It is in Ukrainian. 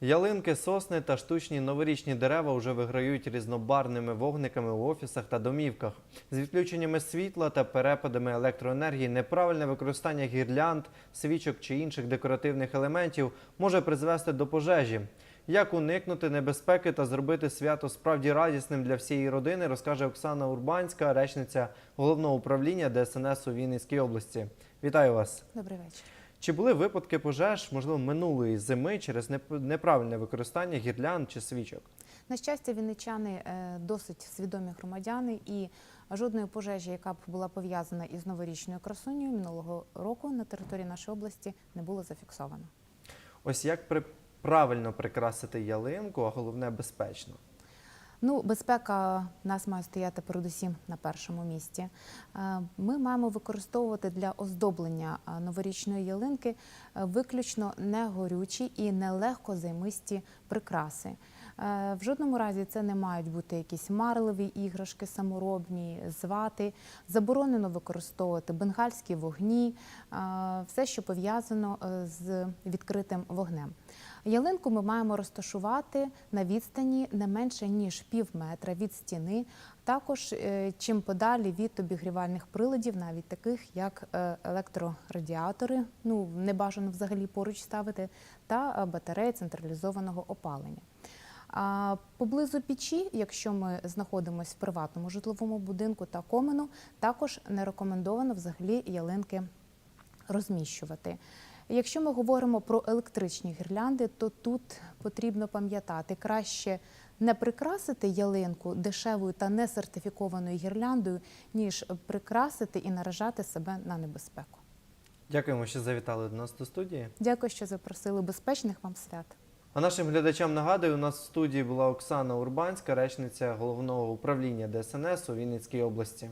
Ялинки, сосни та штучні новорічні дерева вже виграють різнобарвними вогниками у офісах та домівках. З відключеннями світла та перепадами електроенергії неправильне використання гірлянд, свічок чи інших декоративних елементів може призвести до пожежі. Як уникнути небезпеки та зробити свято справді радісним для всієї родини, розкаже Оксана Урбанська, речниця головного управління ДСНС у Вінницькій області. Вітаю вас! Добрий вечір. Чи були випадки пожеж, можливо, минулої зими через неправильне використання гірлянд чи свічок? На щастя, вінничани е, досить свідомі громадяни, і жодної пожежі, яка б була пов'язана із новорічною красунею минулого року на території нашої області не було зафіксовано. Ось як при... правильно прикрасити ялинку, а головне безпечно. Ну, безпека нас має стояти передусім на першому місці. Е, Ми маємо використовувати для оздоблення е, новорічної ялинки е, виключно негорючі і нелегко займисті прикраси. Е, В жодному разі це не мають бути якісь марливі іграшки, саморобні, звати. Заборонено використовувати бенгальські вогні, е, все, що пов'язано е, з відкритим вогнем. Ялинку ми маємо розташувати на відстані не менше ніж пів метра від стіни. Також чим подалі від обігрівальних приладів, навіть таких як електрорадіатори, ну не бажано взагалі поруч ставити, та батареї централізованого опалення. А поблизу печі, якщо ми знаходимося в приватному житловому будинку та комену, також не рекомендовано взагалі ялинки розміщувати. Якщо ми говоримо про електричні гірлянди, то тут потрібно пам'ятати краще не прикрасити ялинку дешевою та несертифікованою гірляндою, ніж прикрасити і наражати себе на небезпеку. Дякуємо, що завітали до нас до студії. Дякую, що запросили безпечних вам свят. А нашим глядачам нагадую, у нас в студії була Оксана Урбанська, речниця головного управління ДСНС у Вінницькій області.